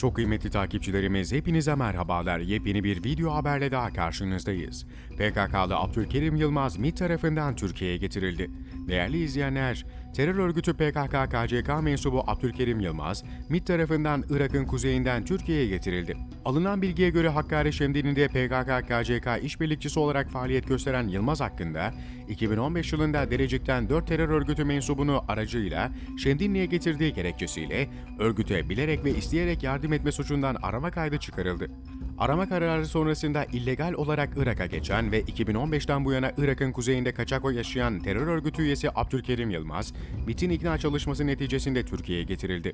Çok kıymetli takipçilerimiz hepinize merhabalar. Yepyeni bir video haberle daha karşınızdayız. PKK'lı Abdülkerim Yılmaz MİT tarafından Türkiye'ye getirildi. Değerli izleyenler, terör örgütü PKK-KCK mensubu Abdülkerim Yılmaz, MİT tarafından Irak'ın kuzeyinden Türkiye'ye getirildi. Alınan bilgiye göre Hakkari Şemdinli'de PKK-KCK işbirlikçisi olarak faaliyet gösteren Yılmaz hakkında 2015 yılında Derecik'ten 4 terör örgütü mensubunu aracıyla Şemdinli'ye getirdiği gerekçesiyle örgüte bilerek ve isteyerek yardım etme suçundan arama kaydı çıkarıldı. Arama kararı sonrasında illegal olarak Irak'a geçen ve 2015'ten bu yana Irak'ın kuzeyinde kaçak yaşayan terör örgütü üyesi Abdülkerim Yılmaz, MİT'in ikna çalışması neticesinde Türkiye'ye getirildi.